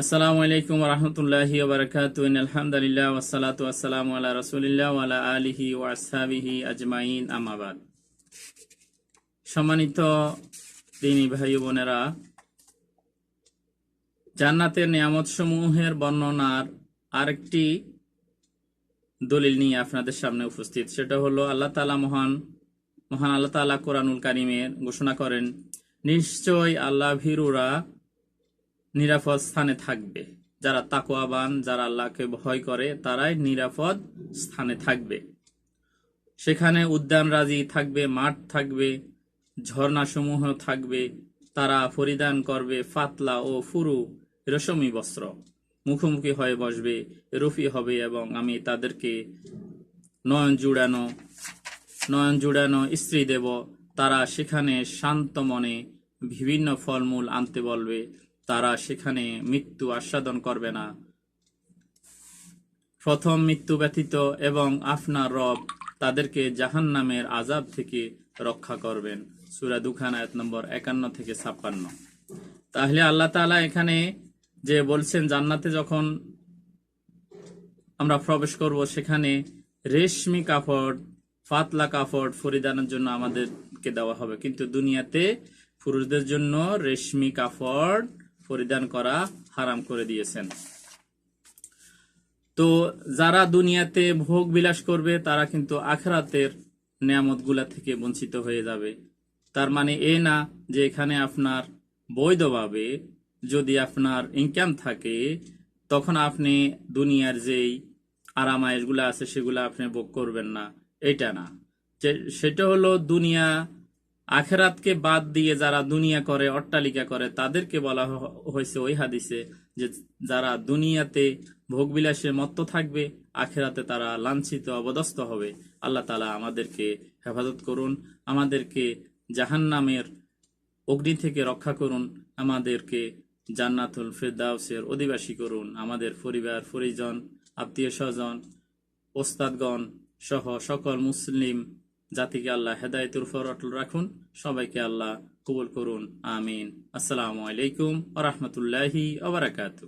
আসসালামু আলাইকুম রহমতুল্লাহি আলহামদুলিল্লাহ সম্মানিত দিনী ভাই বোনেরা, জান্নাতের নিয়ামত সমূহের বর্ণনার আরেকটি দলিল নিয়ে আপনাদের সামনে উপস্থিত। সেটা হলো, আল্লাহ তাআলা মহান মহান আল্লাহ তাআলা কোরআনুল কারিমের ঘোষণা করেন, নিশ্চয় আল্লাহ ভীরুরা নিরাপদ স্থানে থাকবে। যারা তাকোয়াবান যারা আল্লাহকে ভয় করে, তারাই নিরাপদ স্থানে থাকবে। সেখানে উদ্যান রাজি থাকবে, মাঠ থাকবে, ঝর্ণাসমূহ থাকবে, তারা পরিধান করবে ফাতলা ও ফুরু, রেশমি বস্ত্র। মুখোমুখি হয়ে বসবে, রফি হবে এবং আমি তাদেরকে নয়ন জুড়ানো নয়ন জুড়ানো স্ত্রী দেব। তারা সেখানে শান্ত মনে বিভিন্ন ফলমূল আনতে বলবে। তারা সেখানে মৃত্যু আস্বাদন করবে না। প্রথম মৃত্যু ব্যতীত এবং আপনার রব তাদেরকে জাহান নামের আজাব থেকে রক্ষা করবেন। সুরা দুখান আয়াত নম্বর একান্ন থেকে ছাপ্পান্ন। তাহলে আল্লাহ তাআলা এখানে যে বলছেন, জান্নাতে যখন আমরা প্রবেশ করব, সেখানে রেশমি কাপড়, পাতলা কাপড় পরিধানের জন্য আমাদেরকে দেওয়া হবে। কিন্তু দুনিয়াতে পুরুষদের জন্য রেশমি কাপড় পরিধান করা হারাম করে দিয়েছেন। তো যারা দুনিয়াতে ভোগ বিলাস করবে, তারা কিন্তু আখরাতের নিয়ামতগুলা থেকে বঞ্চিত হয়ে যাবে। তার মানে এ না যে এখানে আপনার বৈধভাবে যদি আপনার ইনকাম থাকে, তখন আপনি দুনিয়ার যেই আরামায়েশগুলো আছে, সেগুলো আপনি ভোগ করবেন না। এটা না। সেটা হলো দুনিয়া আখেরাতকে বাদ দিয়ে যারা দুনিয়া করে, অট্টালিকা করে, তাদেরকে বলা হয়েছে ওই হাদিসে যে যারা দুনিয়াতে ভোগবিলাসে মত্ত থাকবে, আখেরাতে তারা লাঞ্ছিত অবদস্ত হবে। আল্লাহ তালা আমাদেরকে হেফাজত করুন, আমাদেরকে জাহান্নামের অগ্নি থেকে রক্ষা করুন, আমাদেরকে জান্নাতুল ফেরদাউসের অধিবাসী করুন। আমাদের পরিবার, পরিজন আত্মীয় স্বজন ওস্তাদগণ সহ সকল মুসলিম জাতিকে আল্লাহ হেদায়তের উপর অটল রাখুন, সবাইকে আল্লাহ কবুল করুন, আমিন। আসসালামু আলাইকুম আ রহমতুল্লাহি আবরাকাতু